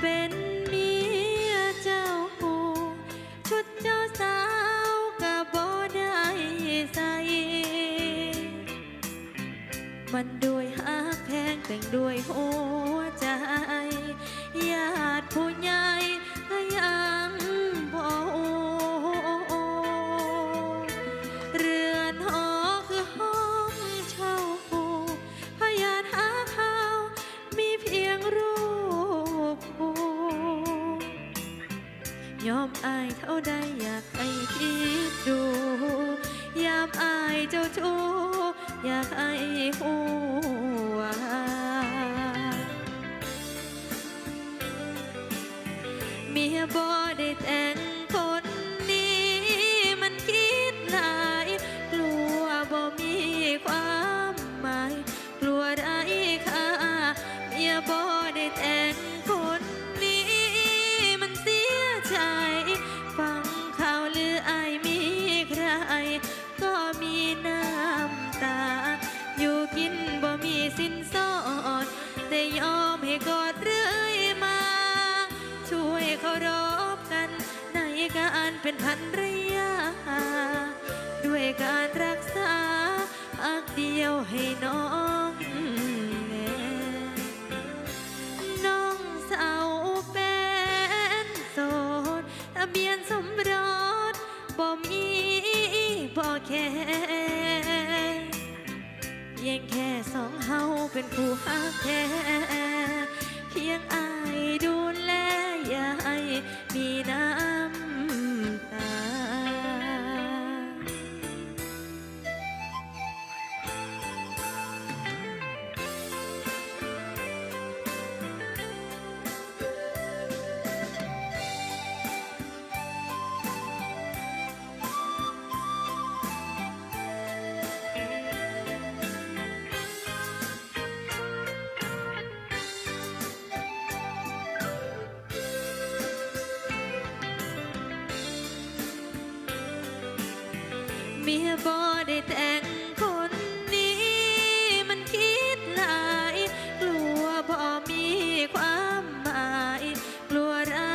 เป็นเมียเจ้าผู้ชุดเจ้าสาวกะบ่ได้ใส่มันด้วยหักแพงแต่งด้วยห ยอมอายเท่าใดอยากให้คิดดู ยามอายเจ้าชู้อยากให้หู ไดแต่ยอมให้กอดเรื่อยมา ช่วยเคารพกัน ในการเป็นพันรยา ด้วยการรักษาอักเดียวให้น้องแน่น้องสาวเป็นโสดทะเบียนสมรสบ่มีบ่แค่ เป็นคู่หักแท้เพียงอายดู มียบอได้แต่งคนนี้ มันคิดหลาย กลัวบ่มีความหมาย กลัวไร้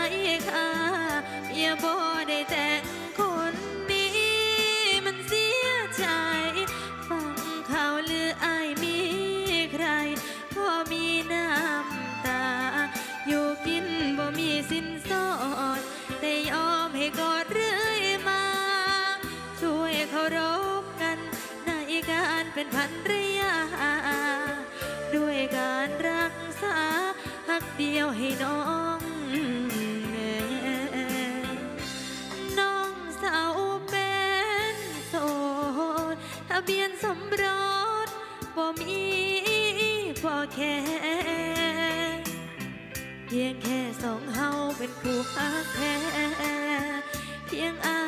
ค่ะเมียบอ การเป็นพันรยาด้วยการรักษาหักเดียวให้น้องแน่น้องสาวเป็นโสดทะเบียนสมรสบ่มีบ่แค่เพียงแค่สองเฮาเป็นคู่ฮักแท้เพียงอา